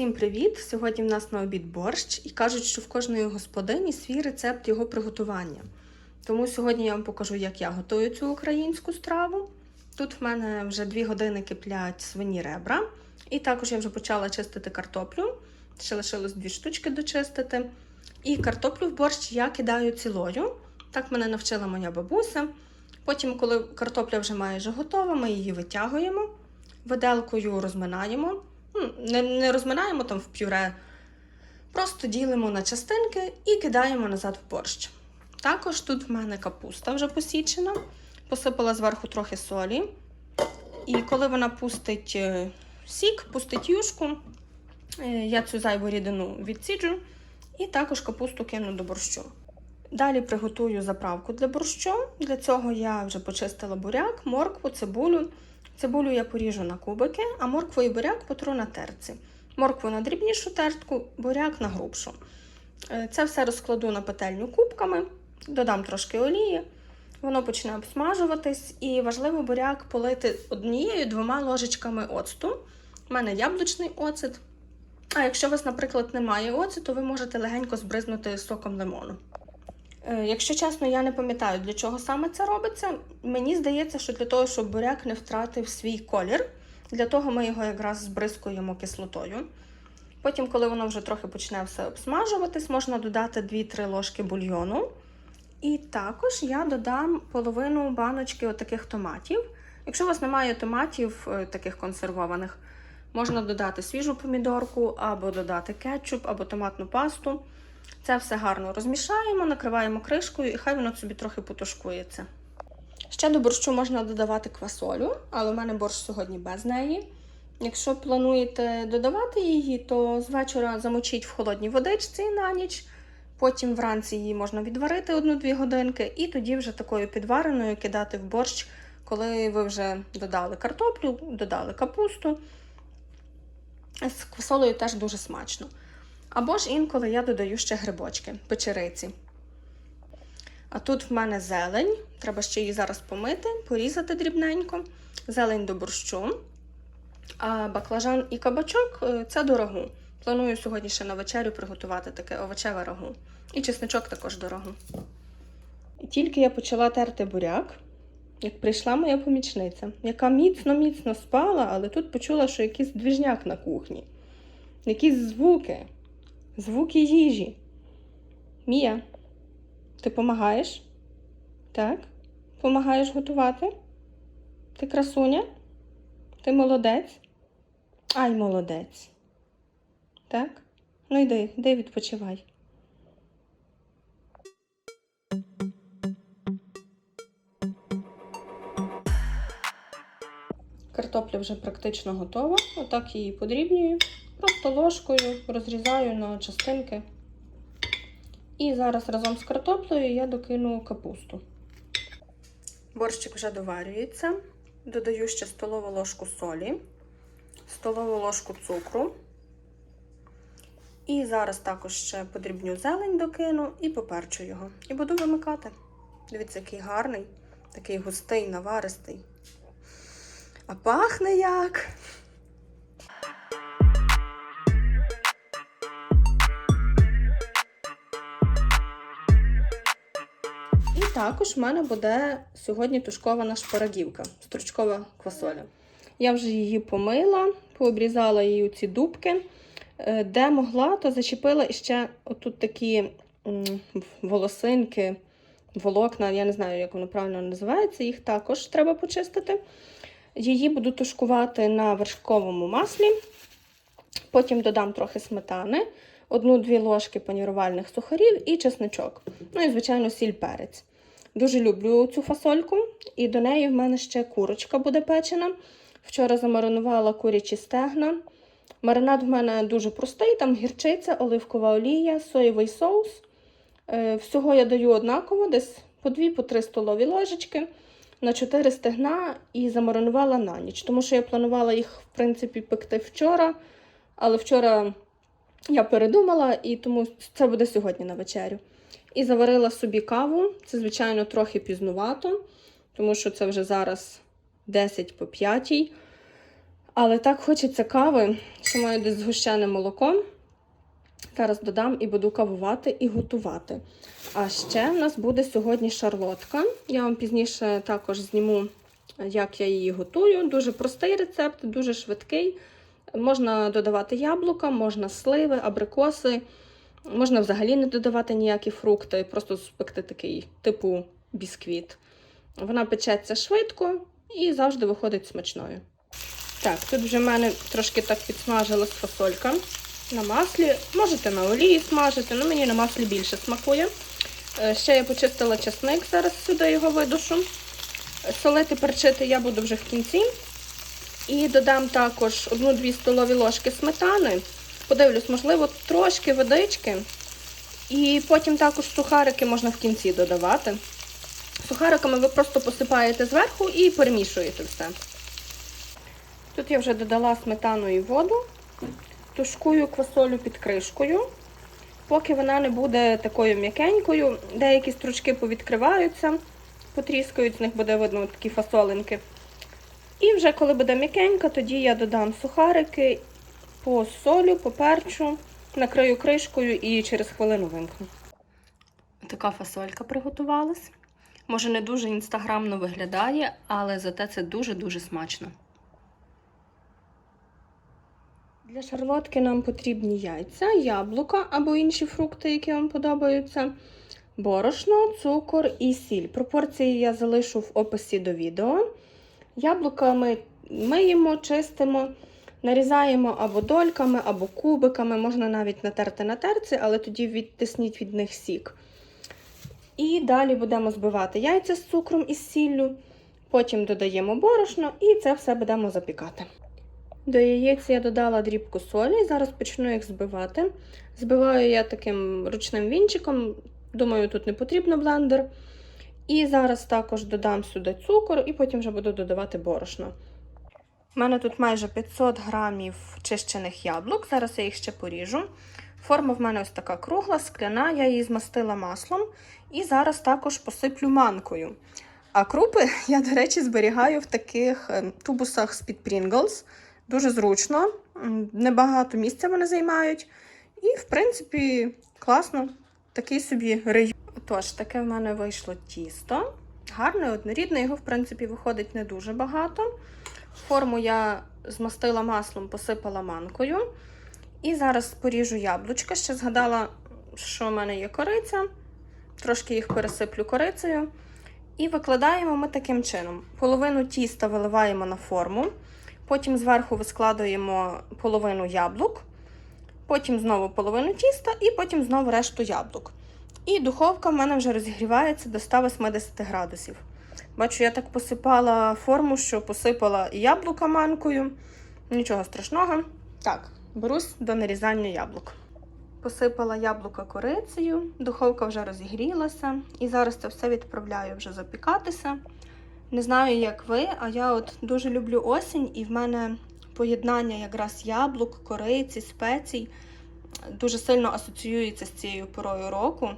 Усім привіт! Сьогодні в нас на обід борщ і кажуть, що в кожної господині свій рецепт його приготування. Тому сьогодні я вам покажу, як я готую цю українську страву. Тут в мене вже 2 години киплять свині ребра, і також я вже почала чистити картоплю. Ще лишилось дві штучки дочистити. І картоплю в борщ я кидаю цілою. Так мене навчила моя бабуся. Потім, коли картопля вже майже готова, ми її витягуємо, виделкою розминаємо. Ну, Не, не розминаємо там в пюре, просто ділимо на частинки і кидаємо назад в борщ. Також тут в мене капуста вже посічена, посипала зверху трохи солі. І коли вона пустить е, сік, пустить юшку, е, я цю зайву рідину відсіджу і також капусту кину до борщу. Далі приготую заправку для борщу. Для цього я вже почистила буряк, моркву, цибулю. Цибулю я поріжу на кубики, а моркву і буряк потру на терці. Моркву на дрібнішу тертку, буряк на грубшу. Е, Це все розкладу на петельню кубками, додам трошки олії, воно почне обсмажуватись, і важливо буряк полити однією-двома ложечками оцту. У мене яблучний оцет. А якщо у вас, наприклад, немає оцету, ви можете легенько збризнути соком лимону. Е, Якщо чесно, я не пам'ятаю, для чого саме це робиться. Мені здається, що для того, щоб буряк не втратив свій колір. Для того ми його якраз збризкуємо кислотою. Потім, коли воно вже трохи почне все обсмажуватись, можна додати 2-3 ложки бульйону. І також я додам половину баночки отаких томатів. Якщо у вас немає томатів е, таких консервованих, можна додати свіжу помідорку, або додати кетчуп, або томатну пасту. Це все гарно розмішаємо, накриваємо кришкою і хай воно собі трохи потушкується. Ще до борщу можна додавати квасолю, але в мене борщ сьогодні без неї. Якщо плануєте додавати її, то з вечора замочіть в холодній водичці на ніч. Потім вранці її можна відварити 1-2 годинки, і тоді вже такою підвареною кидати в борщ, коли ви вже додали картоплю, додали капусту. З квасолею теж дуже смачно. Або ж інколи я додаю ще грибочки, печериці. А тут в мене зелень. Треба ще її зараз помити, порізати дрібненько. Зелень до борщу. А баклажан і кабачок е, це до рагу. Планую сьогодні ще на вечерю приготувати таке овочеве рагу. І чесничок також до рагу. І тільки я почала терти буряк, як прийшла моя помічниця, яка міцно-міцно спала, але тут почула, що якийсь двіжняк на кухні. Якісь звуки. Звуки їжі. Мія, ти допомагаєш? Так? Помагаєш готувати? Ти красуня? Ти молодець? Ай, молодець. Так? Ну йди, йди відпочивай. Картопля вже практично готова. Отак її подрібнюю. Просто ложкою розрізаю на частинки. І зараз разом з картоплею я докину капусту. Борщик вже доварюється. Додаю ще столову ложку солі, столову ложку цукру. І зараз також ще подрібню зелень докину і поперчу його. І буду вимикати. Дивіться, який гарний, такий густий, наваристий. А пахне як. Також в мене буде сьогодні тушкована шпарагівка, стручкова квасоля. Я вже її помила, пообрізала її у ці дубки. Е, Де могла, то зачепила іще отут такі волосинки, волокна, я не знаю, як воно правильно називається, їх також треба почистити. Її буду тушкувати на вершковому маслі. Потім додам трохи сметани, одну-дві ложки панірувальних сухарів і чесничок. Ну і, звичайно, сіль перець. Дуже люблю цю фасольку, і до неї в мене ще курочка буде печена. Вчора замаринувала курячі стегна. Маринад в мене дуже простий: там гірчиця, оливкова олія, соєвий соус. Е, Всього я даю однаково, десь по 2-3 столові ложечки на 4 стегна і замаринувала на ніч. Тому що я планувала їх, в принципі, пекти вчора, але вчора я передумала, і тому це буде сьогодні на вечерю. І заварила собі каву. Це, звичайно, трохи пізнувато, тому що це вже зараз 10 по 5. Але так хочеться кави, що маю десь згущене молоко. Зараз додам і буду кавувати і готувати. А ще в нас буде сьогодні шарлотка. Я вам пізніше також зніму, як я її готую. Дуже простий рецепт, дуже швидкий. Можна додавати яблука, можна сливи, абрикоси. Можна взагалі не додавати ніякі фрукти, просто спекти такий типу бісквіт. Вона печеться швидко і завжди виходить смачною. Так, тут вже в мене трошки так підсмажилась фасолька на маслі. Можете на олії смажити, але мені на маслі більше смакує. Е, Ще я почистила часник, зараз сюди його видушу. Солити, перчити я буду вже в кінці. І додам також 1-2 столові ложки сметани. Подивлюсь, можливо, трошки водички. І потім також сухарики можна в кінці додавати. Сухариками ви просто посипаєте зверху і перемішуєте все. Тут я вже додала сметану і воду, тушкую квасолю під кришкою. Поки вона не буде такою м'якенькою, деякі стручки повідкриваються, потріскають, з них буде видно такі фасолинки. І вже коли буде м'якенька, тоді я додам сухарики по солю, по накрию кришкою і через хвилину вимкну. Така фасолька приготувалась. Може, не дуже інстаграмно виглядає, але зате це дуже-дуже смачно. Для шарлотки нам потрібні яйця, яблука або інші фрукти, які вам подобаються, борошно, цукор і сіль. Пропорції я залишу в описі до відео. Яблука ми миємо, чистимо, нарізаємо або дольками, або кубиками. Можна навіть натерти на терці, але тоді відтисніть від них сік. І далі будемо збивати яйця з цукром і сіллю. Потім додаємо борошно і це все будемо запікати. До яєць я додала дрібку солі, зараз почну їх збивати. Збиваю я таким ручним вінчиком, думаю, тут не потрібно блендер. І зараз також додам сюди цукор і потім вже буду додавати борошно. У мене тут майже 500 грамів чищених яблук, зараз я їх ще поріжу. Форма в мене ось така кругла, скляна, я її змастила маслом і зараз також посиплю манкою. А крупи я, до речі, зберігаю в таких е, тубусах з-під Pringles. Дуже зручно, небагато місця вони займають. І, в принципі, класно, такий собі рейон. Тож, таке в мене вийшло тісто. Гарне, однорідне, його, в принципі, виходить не дуже багато. Форму я змастила маслом, посипала манкою. І зараз поріжу яблучка. Ще згадала, що в мене є кориця. Трошки їх пересиплю корицею. І викладаємо ми таким чином: половину тіста виливаємо на форму. Потім зверху вискладуємо половину яблук, потім знову половину тіста, і потім знову решту яблук. І духовка в мене вже розігрівається до 180 градусів. Бачу, я так посипала форму, що посипала яблука манкою. Нічого страшного. Так, берусь до нарізання яблук. Посипала яблука корицею, духовка вже розігрілася, і зараз це все відправляю вже запікатися. Не знаю, як ви, а я от дуже люблю осінь, і в мене поєднання якраз яблук, кориці, спецій дуже сильно асоціюється з цією порою року.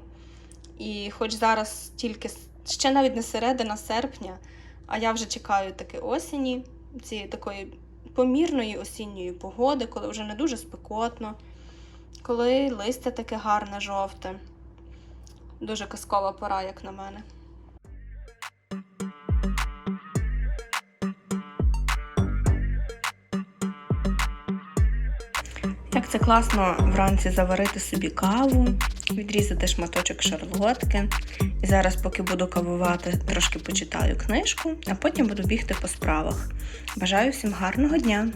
І хоч зараз тільки ще навіть не середина серпня, а я вже чекаю таки осені, цієї такої помірної осінньої погоди, коли вже не дуже спекотно, коли листя таке гарне, жовте. Дуже казкова пора, як на мене. Як це класно вранці заварити собі каву, відрізати шматочок шарлотки. І зараз, поки буду кавувати, трошки почитаю книжку, а потім буду бігти по справах. Бажаю всім гарного дня!